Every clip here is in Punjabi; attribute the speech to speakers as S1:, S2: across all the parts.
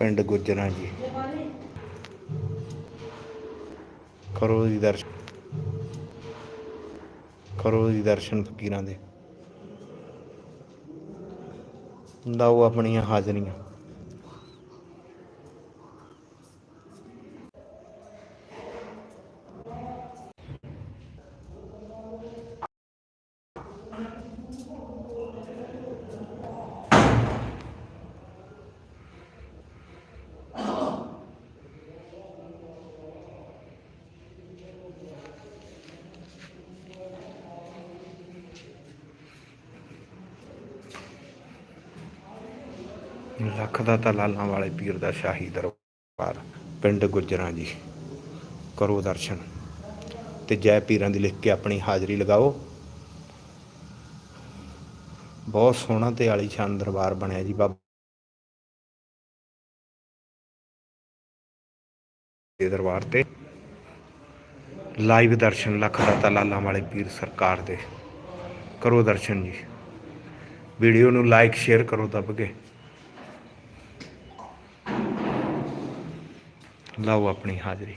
S1: ਪਿੰਡ ਗੁੱਜਰਾਂ ਜੀ। ਕਰੋ ਜੀ ਦਰਸ਼ਨ। ਕਰੋ ਜੀ ਦਰਸ਼ਨ ਫਕੀਰਾਂ ਦੇ। ਲਾਓ ਆਪਣੀਆਂ ਹਾਜ਼ਰੀਆਂ। ਲੱਖ ਦਾ ਤਾਂ ਲਾਲਾਂ ਵਾਲੇ ਪੀਰ ਦਾ ਸ਼ਾਹੀ ਦਰਬਾਰ, ਪਿੰਡ ਗੁੱਜਰਾਂ ਜੀ। ਕਰੋ ਦਰਸ਼ਨ ਤੇ ਜੈ ਪੀਰਾਂ ਦੀ ਲਿਖ ਕੇ ਆਪਣੀ ਹਾਜ਼ਰੀ ਲਗਾਓ। ਬਹੁਤ ਸੋਹਣਾ ਤੇ ਆਲੀਸ਼ਾਨ ਦਰਬਾਰ ਬਣਿਆ ਜੀ ਬਾਬਾ। ਦੇ ਦਰਬਾਰ ਤੇ ਲਾਈਵ ਦਰਸ਼ਨ, ਲੱਖ ਦਾਤਾ ਲਾਲਾਂ ਵਾਲੇ ਪੀਰ ਸਰਕਾਰ ਦੇ। ਕਰੋ ਦਰਸ਼ਨ ਜੀ। ਵੀਡੀਓ ਨੂੰ ਲਾਈਕ, ਸ਼ੇਅਰ ਕਰੋ ਦੱਬ ਕੇ। ਲਾਓ ਆਪਣੀ ਹਾਜ਼ਰੀ।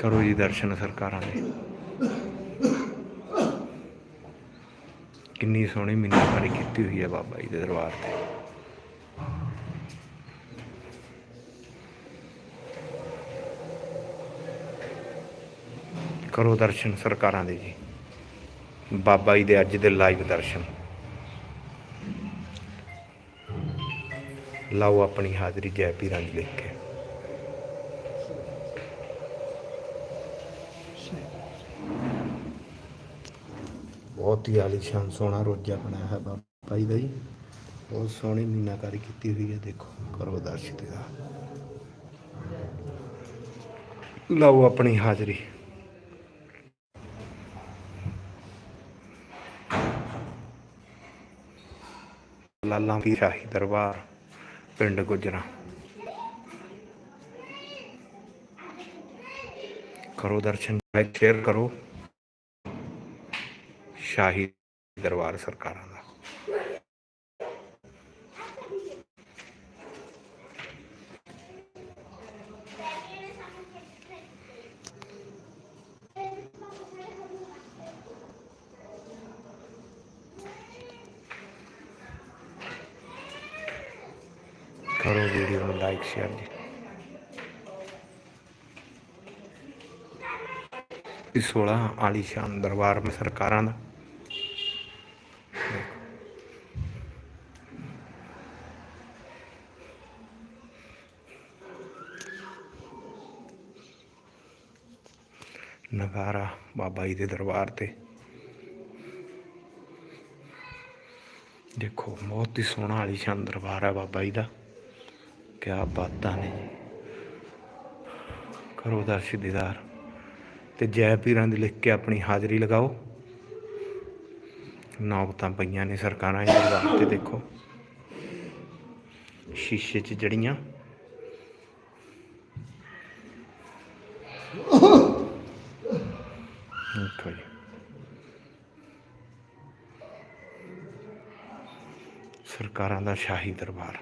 S1: ਕਰੋ ਜੀ ਦਰਸ਼ਨ ਸਰਕਾਰਾਂ ਦੇ। ਕਿੰਨੀ ਸੋਹਣੀ ਮਿੰਨਤਾਂ ਕੀਤੀ ਹੋਈ ਹੈ ਬਾਬਾ ਜੀ ਦੇ ਦਰਬਾਰ ਤੇ। ਕਰੋ ਦਰਸ਼ਨ ਸਰਕਾਰਾਂ ਦੇ ਜੀ। ਬਾਬਾ ਜੀ ਦੇ ਅੱਜ ਦੇ ਲਾਈਵ ਦਰਸ਼ਨ। ਲਾਓ ਆਪਣੀ ਹਾਜ਼ਰੀ ਜੈ ਪੀਰਾਂ ਦੀ ਲਿਖ ਕੇ। ਬਹੁਤ ਹੀ ਆਲੀਸ਼ਾਨ ਸੋਹਣਾ ਰੋਜਾ ਬਣਾਇਆ ਹੈ ਬਾਬਾ ਜੀ ਦਾ ਜੀ। ਬਹੁਤ ਸੋਹਣੀ ਮੀਨਾਕਾਰੀ ਕੀਤੀ ਹੋਈ ਹੈ, ਦੇਖੋ, ਕਰੋ ਦਰਸ਼ਨ ਦਾ ਲਾਓ ਆਪਣੀ ਹਾਜ਼ਰੀ। ਲਾਲਾਂ ਦੀ ਸ਼ਾਹੀ ਦਰਬਾਰ, ਪਿੰਡ ਗੁਜਰਾ। ਕਰੋ ਦਰਸ਼ਨ ਲਾਈਕ ਸ਼ੇਅਰ ਕਰੋ। ਸ਼ਾਹੀ ਦਰਬਾਰ ਸਰਕਾਰਾਂ ਦਾ। ਕਰੋ ਵੀਡੀਓ ਨੂੰ ਲਾਈਕ ਸ਼ੇਅਰ ਜੀ। ਇਸ 16 ਆਲੀਸ਼ਾਨ ਦਰਬਾਰ ਮੇ ਸਰਕਾਰਾਂ ਦਾ। ਨਗਾਰਾ ਬਾਬਾ ਜੀ ਦੇ ਦਰਬਾਰ ਤੇ। ਦੇਖੋ, ਬਹੁਤ ਹੀ ਸੋਹਣਾ ਆਲੀਸ਼ਾਨ ਦਰਬਾਰ ਹੈ ਬਾਬਾ ਜੀ ਦਾ। ਕਿਆ ਬਾਤਾਂ ਨੇ ਕਰੋ ਦਰਸ਼ੀ ਦੀਦਾਰ। ਤੇ ਜੈ ਪੀਰਾਂ ਦੀ ਲਿਖ ਕੇ ਆਪਣੀ ਹਾਜ਼ਰੀ ਲਗਾਓ। ਨੌਬਤਾਂ ਪਈਆਂ ਨੇ ਸਰਕਾਰਾਂ ਦੇ ਦਰਬਾਰ ਦੇਖੋ। ਸ਼ੀਸ਼ੇ 'ਚ ਜੜੀਆਂ। ਦੇਖੋ ਸਰਕਾਰਾਂ ਦਾ ਸ਼ਾਹੀ ਦਰਬਾਰ।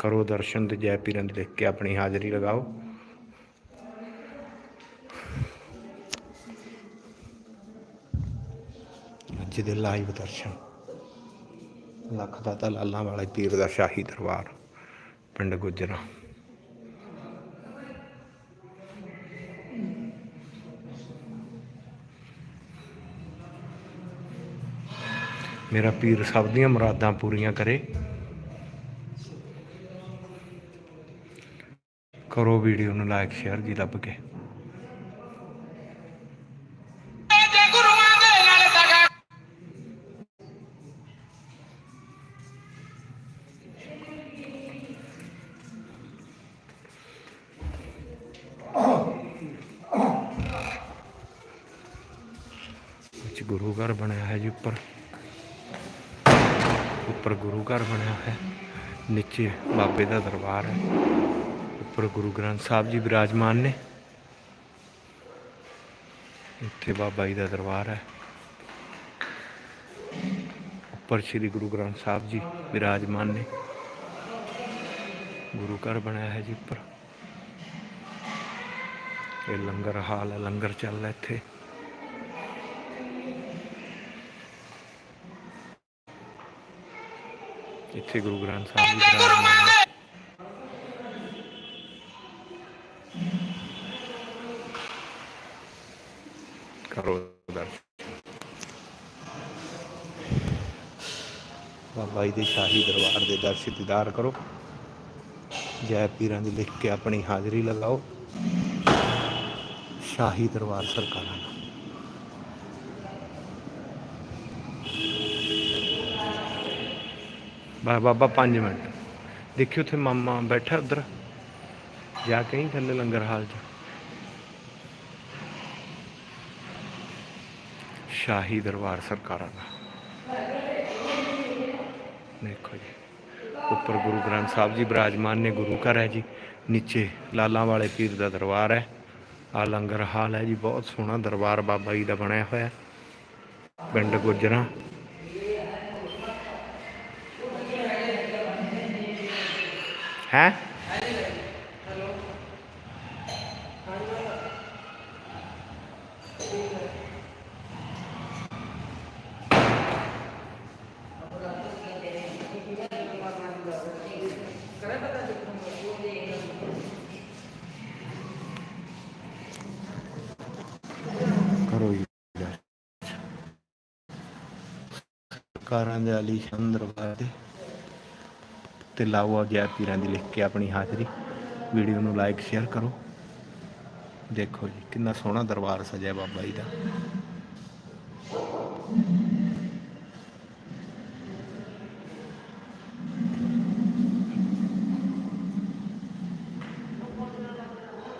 S1: ਕਰੋ ਦਰਸ਼ਨ ਤੇ ਜੈ ਪੀਰਾਂ ਲਿਖ ਕੇ ਆਪਣੀ ਹਾਜ਼ਰੀ ਲਗਾਓ। ਅੱਜ ਦੇ ਲਾਈਵ ਦਰਸ਼ਨ। ਲੱਖ ਦਾ ਲਾਲਾਂ ਵਾਲੇ ਪੀਰ ਦਾ ਸ਼ਾਹੀ ਦਰਬਾਰ, ਪਿੰਡ ਗੁਜਰਾ। ਮੇਰਾ ਪੀਰ ਸਭ ਦੀਆਂ ਮੁਰਾਦਾਂ ਪੂਰੀਆਂ ਕਰੇ। ਕਰੋ ਵੀਡੀਓ ਨੂੰ ਲਾਈਕ, ਸ਼ੇਅਰ ਜੀ ਲੱਭ ਕੇ। ਗੁਰੂ ਘਰ ਬਣਿਆ ਹੈ ਜੀ ਉੱਪਰ। ਉੱਪਰ ਗੁਰੂ ਘਰ ਬਣਿਆ ਹੈ। ਨੀਚੇ ਬਾਬੇ ਦਾ ਦਰਬਾਰ ਹੈ। ਉੱਪਰ ਗੁਰੂ ਗ੍ਰੰਥ ਸਾਹਿਬ ਜੀ ਵਿਰਾਜਮਾਨ ਨੇ। ਇੱਥੇ ਬਾਬਾ ਜੀ ਦਾ ਦਰਬਾਰ ਹੈ। ਉੱਪਰ ਸ੍ਰੀ ਗੁਰੂ ਗ੍ਰੰਥ ਸਾਹਿਬ ਜੀ ਵਿਰਾਜਮਾਨ ਨੇ। ਗੁਰੂ ਘਰ ਬਣਾਇਆ ਹੈ ਜੀ ਉੱਪਰ। ਇਹ ਲੰਗਰ ਹਾਲ ਹੈ, ਲੰਗਰ ਚੱਲਦਾ ਇੱਥੇ। ਇੱਥੇ ਗੁਰੂ ਗ੍ਰੰਥ ਸਾਹਿਬ ਜੀ ਵਿਰਾਜਮਾਨ ਨੇ ਕਰੋ ਦਰਸ਼ਨ ਬਾਬਾ ਦੇ ਸ਼ਾਹੀ ਦਰਬਾਰ ਦੇ ਦਰਸ਼ਨ ਦੀਦਾਰ ਕਰੋ। ਜੈ ਪੀਰਾਂ ਦੀ ਲਿਖ ਕੇ ਆਪਣੀ ਹਾਜ਼ਰੀ ਲਗਾਓ ਸ਼ਾਹੀ ਦਰਬਾਰ ਸਰਕਾਰਾਂ ਦਾ। ਬਾ ਬਾਬਾ 5 ਮਿੰਟ। ਦੇਖਿਓ ਉੱਥੇ ਮਾਮਾ ਬੈਠਾ ਉਧਰ। ਜਾ ਕੇ ਹੀ ਥੱਲੇ ਲੰਗਰ ਹਾਲ 'ਚ। ਸ਼ਾਹੀ ਦਰਬਾਰ ਸਰਕਾਰਾਂ ਦਾ। ਦੇਖੋ ਜੀ। ਉੱਪਰ ਗੁਰੂ ਗ੍ਰੰਥ ਸਾਹਿਬ ਜੀ ਬਿਰਾਜਮਾਨ ਨੇ ਗੁਰੂ ਘਰ ਹੈ ਜੀ। ਨੀਚੇ ਲਾਲਾਂ ਵਾਲੇ ਪੀਰ ਦਾ ਦਰਬਾਰ ਹੈ। ਆ ਲੰਗਰ ਹਾਲ ਹੈ ਜੀ, ਬਹੁਤ ਸੋਹਣਾ ਦਰਬਾਰ ਬਾਬਾ ਜੀ ਦਾ ਬਣਿਆ ਹੋਇਆ ਪਿੰਡ ਗੁੱਜਰਾਂ। ਹੈ ਕਰੋ ਜੀ ਕਾਰਾਂ ਦੇ ਆਲੀ ਦਰਬਾਰ ਦੇ। ਤੇ ਲਾਓ ਆ ਗਿਆ ਪੀਰਾਂ ਦੀ ਲਿਖ ਕੇ ਆਪਣੀ ਹਾਜ਼ਰੀ। ਵੀਡੀਓ ਨੂੰ ਲਾਈਕ ਸ਼ੇਅਰ ਕਰੋ। ਦੇਖੋ ਜੀ, ਕਿੰਨਾ ਸੋਹਣਾ ਦਰਬਾਰ ਸਜਿਆ ਬਾਬਾ ਜੀ ਦਾ।